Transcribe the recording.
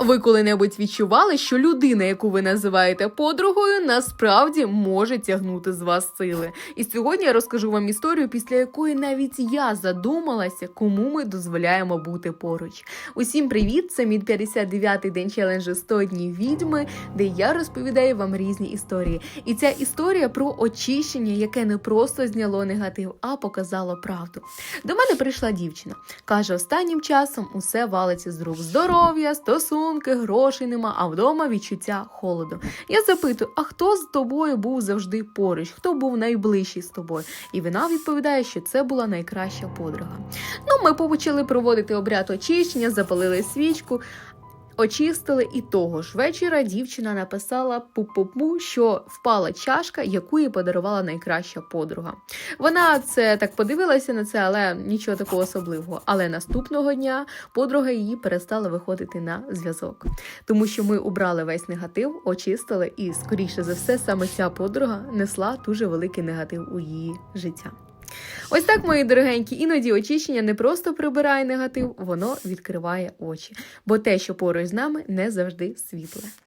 Ви коли-небудь відчували, що людина, яку ви називаєте подругою, насправді може тягнути з вас сили. І сьогодні я розкажу вам історію, після якої навіть я задумалася, кому ми дозволяємо бути поруч. Усім привіт! Це мій 59-й день челенджу 100 днів відьми, де я розповідаю вам різні історії. І ця історія про очищення, яке не просто зняло негатив, а показало правду. До мене прийшла дівчина. Каже, останнім часом усе валиться з рук. Здоров'я, стосунки, грошей нема, а вдома відчуття холоду. Я запитую, а хто з тобою був завжди поруч? Хто був найближчий з тобою? І вона відповідає, що це була найкраща подруга. Ну, ми почали проводити обряд очищення, запалили свічку. Очистили і того ж вечора дівчина написала пу-пу-пу, що впала чашка, яку їй подарувала найкраща подруга. Вона це так подивилася на це, але нічого такого особливого. Але наступного дня подруга її перестала виходити на зв'язок, тому що ми убрали весь негатив, очистили, і скоріше за все, саме ця подруга несла дуже великий негатив у її життя. Ось так, мої дорогенькі, іноді очищення не просто прибирає негатив, воно відкриває очі. Бо те, що поруч з нами, не завжди світле.